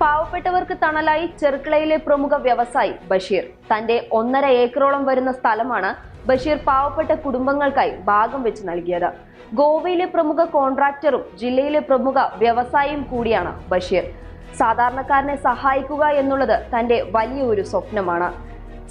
പാവപ്പെട്ടവർക്ക് തണലായി ചെറുക്കളയിലെ പ്രമുഖ വ്യവസായി ബഷീർ. തന്റെ ഒന്നര ഏക്കറോളം വരുന്ന സ്ഥലമാണ് ബഷീർ പാവപ്പെട്ട കുടുംബങ്ങൾക്കായി ഭാഗം വെച്ച് നൽകിയത്. ഗോവയിലെ പ്രമുഖ കോൺട്രാക്ടറും ജില്ലയിലെ പ്രമുഖ വ്യവസായിയും കൂടിയാണ് ബഷീർ. സാധാരണക്കാരനെ സഹായിക്കുക എന്നുള്ളത് തന്റെ വലിയൊരു സ്വപ്നമാണ്.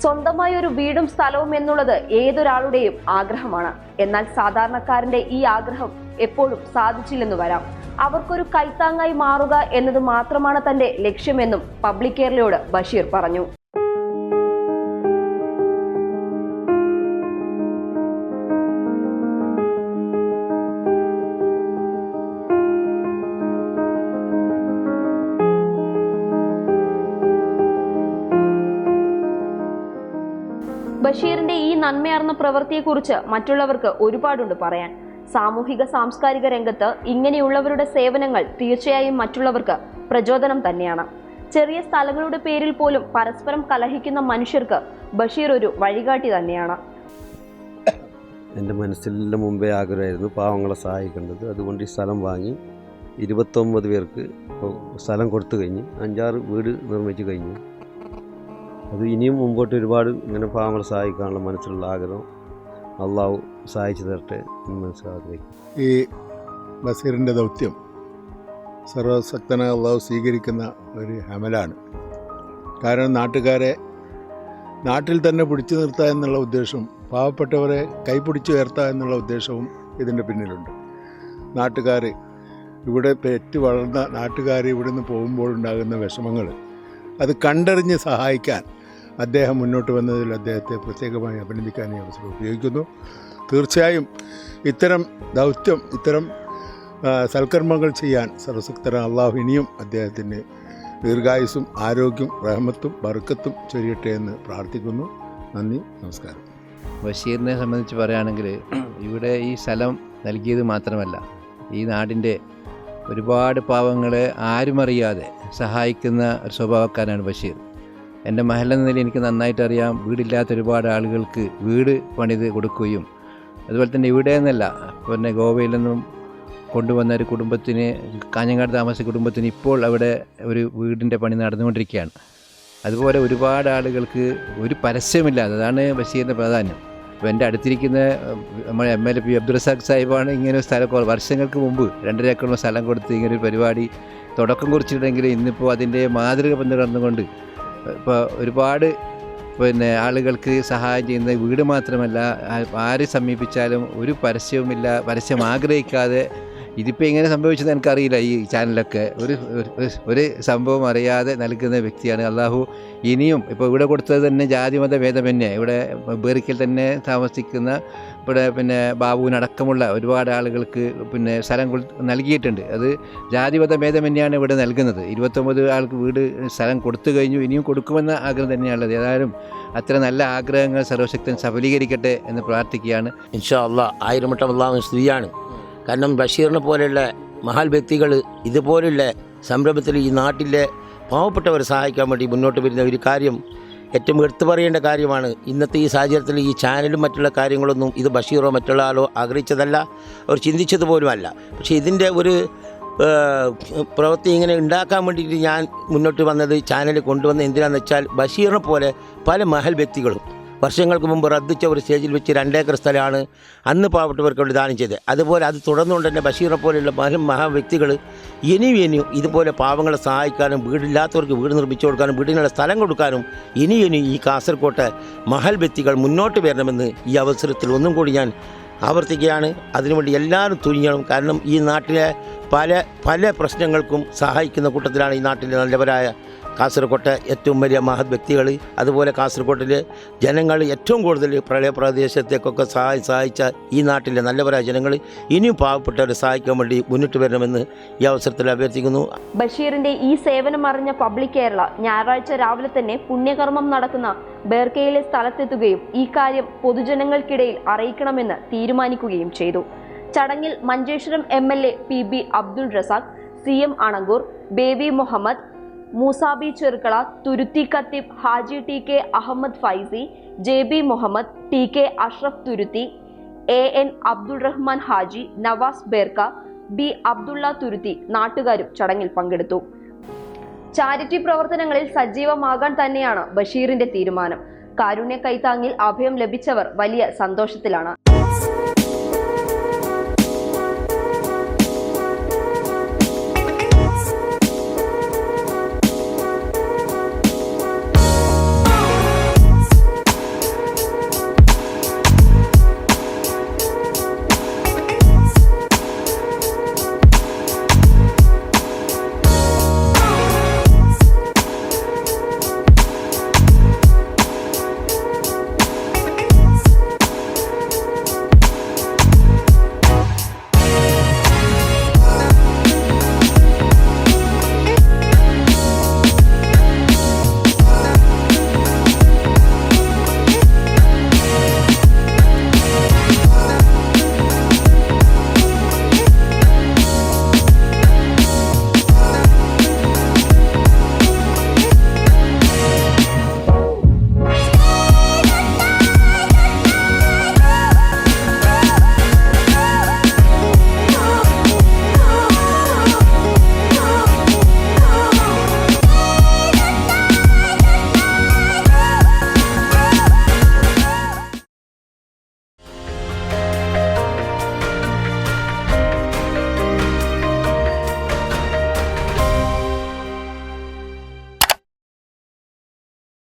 സ്വന്തമായ ഒരു വീടും സ്ഥലവും എന്നുള്ളത് ഏതൊരാളുടെയും ആഗ്രഹമാണ്. എന്നാൽ സാധാരണക്കാരന്റെ ഈ ആഗ്രഹം എപ്പോഴും സാധിച്ചില്ലെന്ന് വരാം. അവർക്കൊരു കൈത്താങ്ങായി മാറുക എന്നത് മാത്രമാണ് തന്റെ ലക്ഷ്യമെന്നും പബ്ലിക് കേരളയോട് ബഷീർ പറഞ്ഞു. ബഷീറിന്റെ ഈ നന്മയാർന്ന പ്രവൃത്തിയെക്കുറിച്ച് മറ്റുള്ളവർക്ക് ഒരുപാടുണ്ട് പറയാൻ. സാമൂഹിക സാംസ്കാരിക രംഗത്ത് ഇങ്ങനെയുള്ളവരുടെ സേവനങ്ങൾ തീർച്ചയായും മറ്റുള്ളവർക്ക് പ്രചോദനം തന്നെയാണ്. ചെറിയ സ്ഥലങ്ങളുടെ പേരിൽ പോലും പരസ്പരം കലഹിക്കുന്ന മനുഷ്യർക്ക് ബഷീർ ഒരു വഴികാട്ടി തന്നെയാണ്. എന്റെ മനസ്സിലെ മുമ്പേ ആഗ്രഹമായിരുന്നു പാവങ്ങളെ സഹായിക്കേണ്ടത്. അതുകൊണ്ട് ഈ സ്ഥലം വാങ്ങി ഇരുപത്തൊമ്പത് പേർക്ക് സ്ഥലം കൊടുത്തു കഴിഞ്ഞ്. അഞ്ചാറ് വീട് നിർമ്മിച്ചു കഴിഞ്ഞു. അത് ഇനിയും മുമ്പോട്ട് ഒരുപാട് ഇങ്ങനെ പാവങ്ങളെ സഹായിക്കാനുള്ള മനസ്സിലുള്ള ആഗ്രഹം അള്ളാഹു സഹായിച്ചു തരട്ടെ മനസ്സിൽ ഈ ബസീറിന്റെ ദൗത്യം സർവശക്തനായ അള്ളാഹു സ്വീകരിക്കുന്ന ഒരു ഹമലാണ്. കാരണം നാട്ടുകാരെ നാട്ടിൽ തന്നെ പിടിച്ചു നിർത്തുക എന്നുള്ള ഉദ്ദേശവും പാവപ്പെട്ടവരെ കൈപിടിച്ചു ഉയർത്തുക എന്നുള്ള ഉദ്ദേശവും ഇതിന്റെ പിന്നിലുണ്ട്. നാട്ടുകാർ ഇവിടെ പെറ്റ് വളർന്ന നാട്ടുകാർ ഇവിടെ നിന്ന് പോകുമ്പോഴുണ്ടാകുന്ന വിഷമങ്ങൾ അത് കണ്ടറിഞ്ഞ് സഹായിക്കാൻ അദ്ദേഹം മുന്നോട്ട് വന്നതിൽ അദ്ദേഹത്തെ പ്രത്യേകമായി അഭിനന്ദിക്കാൻ ഈ അവസരം ഉപയോഗിക്കുന്നു. തീർച്ചയായും ഇത്തരം ദൗത്യം ഇത്തരം സൽക്കർമ്മങ്ങൾ ചെയ്യാൻ സർവശക്തരായ അള്ളാഹു ഇനിയും അദ്ദേഹത്തിന് ദീർഘായുസും ആരോഗ്യം റഹമത്തും ബർക്കത്തും ചൊരിയട്ടെ എന്ന് പ്രാർത്ഥിക്കുന്നു. നന്ദി നമസ്കാരം. ബഷീറിനെ സംബന്ധിച്ച് പറയുകയാണെങ്കിൽ ഇവിടെ ഈ സ്ഥലം നൽകിയത് മാത്രമല്ല. ഈ നാടിന്റെ ഒരുപാട് പാവങ്ങളെ ആരുമറിയാതെ സഹായിക്കുന്ന ഒരു സ്വഭാവക്കാരനാണ് ബഷീർ. എന്റെ മഹൽ എന്ന നിലയിൽ എനിക്ക് നന്നായിട്ട് അറിയാം വീടില്ലാത്ത ഒരുപാട് ആളുകൾക്ക് വീട് പണിത് കൊടുക്കുകയും അതുപോലെ തന്നെ ഇവിടെ നിന്നല്ല പിന്നെ ഗോവയിൽ നിന്നും കൊണ്ടുവന്ന ഒരു കുടുംബത്തിന് കാഞ്ഞങ്ങാട് താമസിച്ച കുടുംബത്തിന് ഇപ്പോൾ അവിടെ ഒരു വീടിന്റെ പണി നടന്നുകൊണ്ടിരിക്കുകയാണ്. അതുപോലെ ഒരുപാട് ആളുകൾക്ക് ഒരു പരസ്യമില്ലാതെ അതാണ് ബഷീറിന്റെ പ്രാധാന്യം. അപ്പോൾ എന്റെ അടുത്തിരിക്കുന്ന നമ്മുടെ M L A P Abdurazak സാഹിബാണ് ഇങ്ങനെ ഒരു സ്ഥലം വർഷങ്ങൾക്ക് മുമ്പ് രണ്ടര ഏക്കറോളം സ്ഥലം കൊടുത്ത് ഇങ്ങനെ ഒരു പരിപാടി തുടക്കം കുറിച്ചിട്ടുണ്ടെങ്കിൽ ഇന്നിപ്പോൾ അതിന്റെ മാതൃക പിന്തുടർന്നുകൊണ്ട് ഇപ്പോൾ ഒരുപാട് പിന്നെ ആളുകൾക്ക് സഹായം ചെയ്യുന്ന വീട് മാത്രമല്ല ആര് സമീപിച്ചാലും ഒരു പരസ്യവുമില്ല പരസ്യം ആഗ്രഹിക്കാതെ ഇതിപ്പോൾ എങ്ങനെ സംഭവിച്ചത് എനിക്കറിയില്ല ഈ ചാനലൊക്കെ. ഒരു- ഒരു സംഭവം അറിയാതെ നൽകുന്ന വ്യക്തിയാണ് അള്ളാഹു. ഇനിയും ഇപ്പോൾ ഇവിടെ കൊടുത്തത് തന്നെ ജാതിമത ഭേദമന്യേ. ഇവിടെ ബേറിക്കൽ തന്നെ താമസിക്കുന്ന ഇവിടെ പിന്നെ ബാബുവിനടക്കമുള്ള ഒരുപാട് ആളുകൾക്ക് പിന്നെ സ്ഥലം നൽകിയിട്ടുണ്ട്. അത് ജാതിമത ഭേദമന്യാണ് ഇവിടെ നൽകുന്നത്. ഇരുപത്തൊമ്പത് ആൾക്ക് വീട് സ്ഥലം കൊടുത്തു കഴിഞ്ഞു. ഇനിയും കൊടുക്കുമെന്ന ആഗ്രഹം തന്നെയാണുള്ളത്. ഏതായാലും അത്ര നല്ല ആഗ്രഹങ്ങൾ സർവശക്തൻ സഫലീകരിക്കട്ടെ എന്ന് പ്രാർത്ഥിക്കുകയാണ്. ഇൻഷാ അള്ളാഹ് ആയിരം വട്ടം അള്ളാഹു സ്തുതിയാണ്. കാരണം ബഷീറിനെ പോലെയുള്ള മഹാൽ വ്യക്തികൾ ഇതുപോലുള്ള സംരംഭത്തിൽ ഈ നാട്ടിലെ പാവപ്പെട്ടവരെ സഹായിക്കാൻ വേണ്ടി മുന്നോട്ട് വരുന്ന ഒരു കാര്യം ഏറ്റവും എടുത്തു പറയേണ്ട കാര്യമാണ്. ഇന്നത്തെ ഈ സാഹചര്യത്തിൽ ഈ ചാനലും മറ്റുള്ള കാര്യങ്ങളൊന്നും ഇത് ബഷീറോ മറ്റുള്ള ആളോ ആഗ്രഹിച്ചതല്ല അവർ ചിന്തിച്ചത് പോലുമല്ല. പക്ഷേ ഇതിന്റെ ഒരു പ്രവൃത്തി ഇങ്ങനെ ഉണ്ടാക്കാൻ വേണ്ടിയിട്ട് ഞാൻ മുന്നോട്ട് വന്നത് ചാനൽ കൊണ്ടുവന്ന എന്തിനാണെന്ന് വെച്ചാൽ ബഷീറിനെ പോലെ പല മഹൽ വ്യക്തികളും വർഷങ്ങൾക്ക് മുമ്പ് റദ്ദിച്ച ഒരു സ്റ്റേജിൽ വെച്ച് രണ്ടേക്കർ സ്ഥലമാണ് അന്ന് പാവപ്പെട്ടവർക്ക് വേണ്ടി ദാനം ചെയ്തത്. അതുപോലെ അത് തുടർന്നുകൊണ്ട് തന്നെ ബഷീറെ പോലെയുള്ള മഹ മഹാ വ്യക്തികൾ ഇനിയും ഇനിയും ഇതുപോലെ പാവങ്ങളെ സഹായിക്കാനും വീടില്ലാത്തവർക്ക് വീട് നിർമ്മിച്ചു കൊടുക്കാനും വീടിനുള്ള സ്ഥലം കൊടുക്കാനും ഇനിയും ഇനിയും ഈ കാസർകോട്ടെ മഹൽ വ്യക്തികൾ മുന്നോട്ട് വരണമെന്ന് ഈ അവസരത്തിൽ ഒന്നും കൂടി ഞാൻ ആവർത്തിക്കുകയാണ്. അതിനുവേണ്ടി എല്ലാവരും തുനിയണം. കാരണം ഈ നാട്ടിലെ പല പല പ്രശ്നങ്ങൾക്കും സഹായിക്കുന്ന കൂട്ടത്തിലാണ് ഈ നാട്ടിലെ നല്ലവരായ കാസർകോട്ടെ ഏറ്റവും വലിയ മഹത് വ്യക്തികൾ അതുപോലെ കാസർകോട്ടിലെ ജനങ്ങൾ ഏറ്റവും കൂടുതൽ പ്രളയ പ്രദേശത്തേക്കൊക്കെ സഹായി സഹായിച്ച ഈ നാട്ടിലെ നല്ലവരായ ജനങ്ങൾ ഇനിയും പാവപ്പെട്ടവരെ സഹായിക്കാൻ വേണ്ടി മുന്നിട്ട് വരണമെന്ന് ഈ അവസരത്തിൽ അഭ്യർത്ഥിക്കുന്നു. ബഷീറിന്റെ ഈ സേവനം അറിഞ്ഞ പബ്ലിക് കേരള ഞായറാഴ്ച രാവിലെ തന്നെ പുണ്യകർമ്മം നടക്കുന്ന ബേർക്കയിലെ സ്ഥലത്തെത്തുകയും ഈ കാര്യം പൊതുജനങ്ങൾക്കിടയിൽ അറിയിക്കണമെന്ന് തീരുമാനിക്കുകയും ചെയ്തു. ചടങ്ങിൽ Manjeshwaram M L A P B Abdul Razak C M Anangoor Baby Muhammad Moosabi Cherukkala Thuruthi Khatheeb Haji T K Ahmed Faizi J B Muhammad T K Ashraf Thuruthi A N Abdul Rahman Haji Navas Berka B Abdulla Thuruthi നാട്ടുകാരും ചടങ്ങിൽ പങ്കെടുത്തു. Charity പ്രവർത്തനങ്ങളിൽ സജീവമാകാൻ തന്നെയാണ് ബഷീറിന്റെ തീരുമാനം. കാരുണ്യ കൈത്താങ്ങിൽ അഭയം ലഭിച്ചവർ വലിയ സന്തോഷത്തിലാണ്.